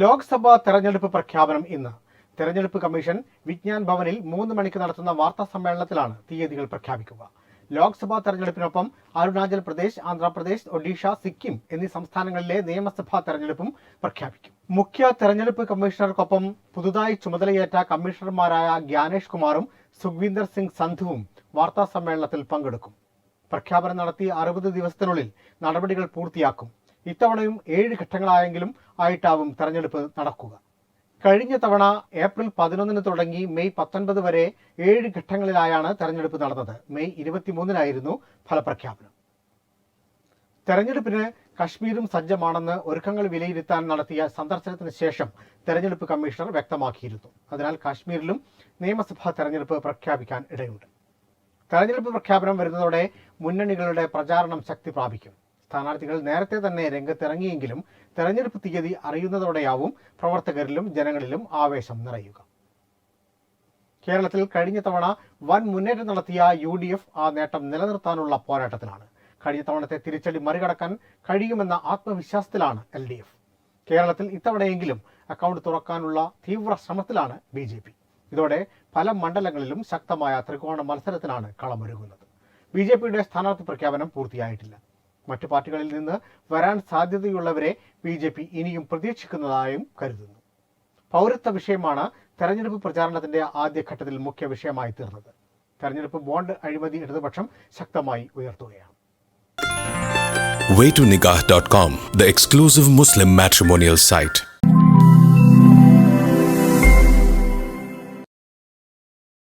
ലോക്സഭാ തെരഞ്ഞെടുപ്പ് പ്രഖ്യാപനം ഇന്ന്. തെരഞ്ഞെടുപ്പ് കമ്മീഷൻ വിജ്ഞാൻ ഭവനിൽ മൂന്ന് മണിക്ക് നടത്തുന്ന വാർത്താ സമ്മേളനത്തിലാണ് തീയതികൾ പ്രഖ്യാപിക്കുക. ലോക്സഭാ തെരഞ്ഞെടുപ്പിനൊപ്പം അരുണാചൽ പ്രദേശ് ആന്ധ്രാപ്രദേശ് ഒഡീഷ സിക്കിം എന്നീ സംസ്ഥാനങ്ങളിലെ നിയമസഭാ തെരഞ്ഞെടുപ്പും പ്രഖ്യാപിക്കും. മുഖ്യ തെരഞ്ഞെടുപ്പ് കമ്മീഷണർക്കൊപ്പം പുതുതായി ചുമതലയേറ്റ കമ്മീഷണർമാരായ ഗ്യാനേഷ് കുമാറും സുഖ്വീന്ദർ സിംഗ് സന്ധുവും വാർത്താ സമ്മേളനത്തിൽ പങ്കെടുക്കും. പ്രഖ്യാപനം നടത്തി അറുപത് ദിവസത്തിനുള്ളിൽ നടപടികൾ പൂർത്തിയാക്കും. ഇത്തവണയും ഏഴ് ഘട്ടങ്ങളായെങ്കിലും ആയിട്ടാവും തെരഞ്ഞെടുപ്പ് നടക്കുക. കഴിഞ്ഞ തവണ ഏപ്രിൽ പതിനൊന്നിന് തുടങ്ങി മെയ് പത്തൊൻപത് വരെ ഏഴ് ഘട്ടങ്ങളിലായാണ് തെരഞ്ഞെടുപ്പ് നടന്നത്. മെയ് ഇരുപത്തിമൂന്നിനായിരുന്നു ഫലപ്രഖ്യാപനം. തെരഞ്ഞെടുപ്പിന് കശ്മീരും സജ്ജമാണെന്ന് ഒരുക്കങ്ങൾ വിലയിരുത്താൻ നടത്തിയ സന്ദർശനത്തിന് ശേഷം തെരഞ്ഞെടുപ്പ് കമ്മീഷണർ വ്യക്തമാക്കിയിരുന്നു. അതിനാൽ കാശ്മീരിലും നിയമസഭാ തെരഞ്ഞെടുപ്പ് പ്രഖ്യാപിക്കാൻ ഇടയുണ്ട്. തെരഞ്ഞെടുപ്പ് പ്രഖ്യാപനം വരുന്നതോടെ മുന്നണികളുടെ പ്രചാരണം ശക്തി പ്രാപിക്കും. സ്ഥാനാർത്ഥികൾ നേരത്തെ തന്നെ രംഗത്തിറങ്ങിയെങ്കിലും തെരഞ്ഞെടുപ്പ് തീയതി അറിയുന്നതോടെയാവും പ്രവർത്തകരിലും ജനങ്ങളിലും ആവേശം നിറയുക. കേരളത്തിൽ കഴിഞ്ഞ തവണ വൻ മുന്നേറ്റം നടത്തിയ യു ഡി എഫ് ആ നേട്ടം നിലനിർത്താനുള്ള പോരാട്ടത്തിലാണ്. കഴിഞ്ഞ തവണത്തെ തിരിച്ചടി മറികടക്കാൻ കഴിയുമെന്ന ആത്മവിശ്വാസത്തിലാണ് എൽ ഡി എഫ് കേരളത്തിൽ ഇത്തവണയെങ്കിലും അക്കൗണ്ട് തുറക്കാനുള്ള തീവ്ര ശ്രമത്തിലാണ് ബി ജെ പി. ഇതോടെ പല മണ്ഡലങ്ങളിലും ശക്തമായ ത്രികോണ മത്സരത്തിനാണ് കളമൊരുങ്ങുന്നത്. ബി ജെ പിയുടെ സ്ഥാനാർത്ഥി പ്രഖ്യാപനം പൂർത്തിയായിട്ടില്ല. മറ്റു പാർട്ടികളിൽ നിന്ന് വരാൻ സാധ്യതയുള്ളവരെ ബി ജെ പി ഇനിയും പ്രതീക്ഷിക്കുന്നതായും കരുതുന്നു. പൗരത്വ വിഷയമാണ് തെരഞ്ഞെടുപ്പ് പ്രചാരണത്തിന്റെ ആദ്യഘട്ടത്തിൽ മുഖ്യ വിഷയമായി തീർന്നത്. തെരഞ്ഞെടുപ്പ് ബോണ്ട് അഴിമതി ഇടതുപക്ഷം ശക്തമായി ഉയർത്തുകയാണ്. The exclusive Muslim matrimonial site.